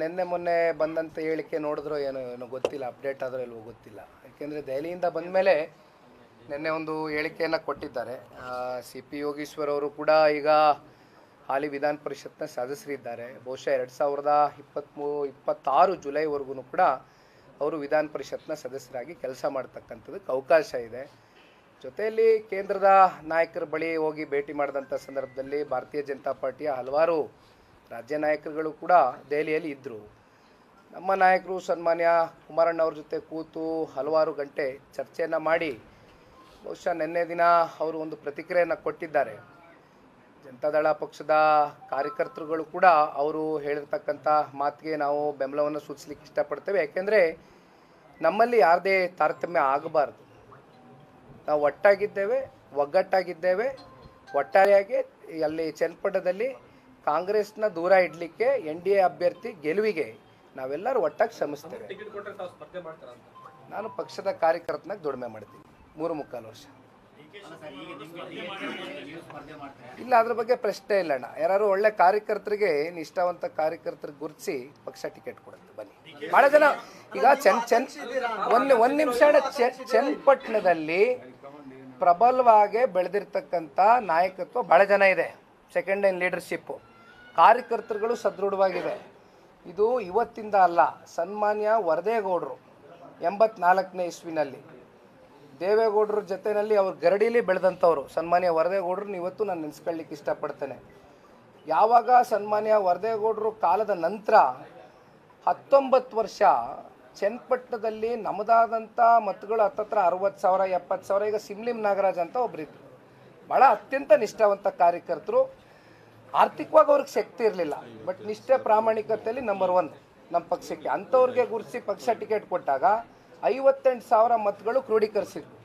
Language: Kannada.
ನಿನ್ನೆ ಮೊನ್ನೆ ಬಂದಂಥ ಹೇಳಿಕೆ ನೋಡಿದ್ರೋ ಏನೋ ಏನೋ ಗೊತ್ತಿಲ್ಲ ಅಪ್ಡೇಟ್ ಆದರೂ ಇಲ್ವೋ ಗೊತ್ತಿಲ್ಲ. ಯಾಕೆಂದರೆ ದೆಹಲಿಯಿಂದ ಬಂದ ಮೇಲೆ ನಿನ್ನೆ ಒಂದು ಹೇಳಿಕೆಯನ್ನು ಕೊಟ್ಟಿದ್ದಾರೆ. ಸಿ ಪಿ ಯೋಗೀಶ್ವರ್ ಅವರು ಕೂಡ ಈಗ ಹಾಲಿ ವಿಧಾನ ಪರಿಷತ್ನ ಸದಸ್ಯರಿದ್ದಾರೆ. ಬಹುಶಃ ಎರಡು ಸಾವಿರದ ಇಪ್ಪತ್ತ್ಮೂ ಇಪ್ಪತ್ತಾರು ಜುಲೈವರೆಗೂ ಕೂಡ ಅವರು ವಿಧಾನ ಪರಿಷತ್ನ ಸದಸ್ಯರಾಗಿ ಕೆಲಸ ಮಾಡ್ತಕ್ಕಂಥದಕ್ಕೆ ಅವಕಾಶ ಇದೆ. ಜೊತೆಯಲ್ಲಿ ಕೇಂದ್ರದ ನಾಯಕರ ಬಳಿ ಹೋಗಿ ಭೇಟಿ ಮಾಡಿದಂಥ ಸಂದರ್ಭದಲ್ಲಿ ಭಾರತೀಯ ಜನತಾ ಪಾರ್ಟಿಯ ಹಲವಾರು ರಾಜ್ಯ ನಾಯಕರುಗಳು ಕೂಡ ದೆಹಲಿಯಲ್ಲಿ ಇದ್ದರು ನಮ್ಮ ನಾಯಕರು ಸನ್ಮಾನ್ಯ ಕುಮಾರಣ್ಣವ್ರ ಜೊತೆ ಕೂತು ಹಲವಾರು ಗಂಟೆ ಚರ್ಚೆಯನ್ನು ಮಾಡಿ, ಬಹುಶಃ ನಿನ್ನೆ ದಿನ ಅವರು ಒಂದು ಪ್ರತಿಕ್ರಿಯೆಯನ್ನು ಕೊಟ್ಟಿದ್ದಾರೆ. ಜನತಾದಳ ಪಕ್ಷದ ಕಾರ್ಯಕರ್ತರುಗಳು ಕೂಡ ಅವರು ಹೇಳಿರ್ತಕ್ಕಂಥ ಮಾತಿಗೆ ನಾವು ಬೆಂಬಲವನ್ನು ಸೂಚಿಸಲಿಕ್ಕೆ ಇಷ್ಟಪಡ್ತೇವೆ. ಯಾಕೆಂದರೆ ನಮ್ಮಲ್ಲಿ ಯಾರದೇ ತಾರತಮ್ಯ ಆಗಬಾರ್ದು. ನಾವು ಒಟ್ಟಾಗಿದ್ದೇವೆ, ಒಗ್ಗಟ್ಟಾಗಿದ್ದೇವೆ, ಒಟ್ಟಾರೆಯಾಗಿ ಅಲ್ಲಿ ಚನ್ನಪಟ್ಟಣದಲ್ಲಿ ಕಾಂಗ್ರೆಸ್ನ ದೂರ ಇಡಲಿಕ್ಕೆ ಎನ್ ಡಿ ಎ ಅಭ್ಯರ್ಥಿ ಗೆಲುವಿಗೆ ನಾವೆಲ್ಲರೂ ಒಟ್ಟಾಗಿ ಶ್ರಮಿಸ್ತೇವೆ. ನಾನು ಪಕ್ಷದ ಕಾರ್ಯಕರ್ತನಾಗಿ ದುಡಿಮೆ ಮಾಡ್ತೀನಿ. ಮೂರು ಮುಕ್ಕಾಲು ವರ್ಷ. ಇಲ್ಲ ಅದ್ರ ಬಗ್ಗೆ ಪ್ರಶ್ನೆ ಇಲ್ಲ ಅಣ್ಣ. ಯಾರು ಒಳ್ಳೆ ಕಾರ್ಯಕರ್ತರಿಗೆ ನಿಷ್ಠಾವಂತ ಕಾರ್ಯಕರ್ತರಿಗೆ ಗುರುತಿಸಿ ಪಕ್ಷ ಟಿಕೆಟ್ ಕೊಡುತ್ತೆ. ಬನ್ನಿ. ಬಹಳ ಜನ ಈಗ ಚೆನ್ ಚೆನ್ ಒಂದು ಒಂದು ನಿಮಿಷ ಚನ್ನಪಟ್ಟಣದಲ್ಲಿ ಪ್ರಬಲವಾಗಿ ಬೆಳೆದಿರ್ತಕ್ಕಂಥ ನಾಯಕತ್ವ ಬಹಳ ಜನ ಇದೆ. ಸೆಕೆಂಡ್ ಲೈನ್ ಲೀಡರ್ಶಿಪ್ಪು ಕಾರ್ಯಕರ್ತರುಗಳು ಸದೃಢವಾಗಿದೆ ಇದು ಇವತ್ತಿಂದ ಅಲ್ಲ, ಸನ್ಮಾನ್ಯ ವರದೇಗೌಡರು ಎಂಬತ್ನಾಲ್ಕನೇ ಇಸ್ವಿನಲ್ಲಿ. ದೇವೇಗೌಡರ ಜೊತೆಯಲ್ಲಿ ಅವ್ರ ಗರಡಿಲಿ ಬೆಳೆದಂಥವ್ರು. ಸನ್ಮಾನ್ಯ ವರದೇಗೌಡರನ್ನ ಇವತ್ತು ನಾನು ನೆನೆಸ್ಕೊಳ್ಳಿಕ್ಕೆ ಇಷ್ಟಪಡ್ತೇನೆ. ಯಾವಾಗ ಸನ್ಮಾನ್ಯ ವರದೇಗೌಡರು ಕಾಲದ ನಂತರ ಹತ್ತೊಂಬತ್ತು ವರ್ಷ ಚನ್ನಪಟ್ಟಣದಲ್ಲಿ ನಮ್ಮದಾದಂಥ ಮತಗಳು ಹತ್ತತ್ರ ಅರವತ್ತು ಸಾವಿರ, ಎಪ್ಪತ್ತು ಸಾವಿರ, ಈಗ ಸಿಮ್ಲಿಂ ನಾಗರಾಜ್ ಅಂತ ಒಬ್ಬರಿದ್ರು ಭಾಳ ಅತ್ಯಂತ ನಿಷ್ಠಾವಂತ ಕಾರ್ಯಕರ್ತರು. ಆರ್ಥಿಕವಾಗಿ ಅವ್ರಿಗೆ ಶಕ್ತಿ ಇರಲಿಲ್ಲ. ಬಟ್ ನಿಷ್ಠೆ ಪ್ರಾಮಾಣಿಕತೆಯಲ್ಲಿ ನಂಬರ್ ಒನ್ ನಮ್ಮ ಪಕ್ಷಕ್ಕೆ. ಅಂಥವ್ರಿಗೆ ಗುರುತಿಸಿ ಪಕ್ಷ ಟಿಕೆಟ್ ಕೊಟ್ಟಾಗ ಐವತ್ತೆಂಟು ಸಾವಿರ ಮತಗಳು ಕ್ರೋಢೀಕರಿಸಿದ್ರು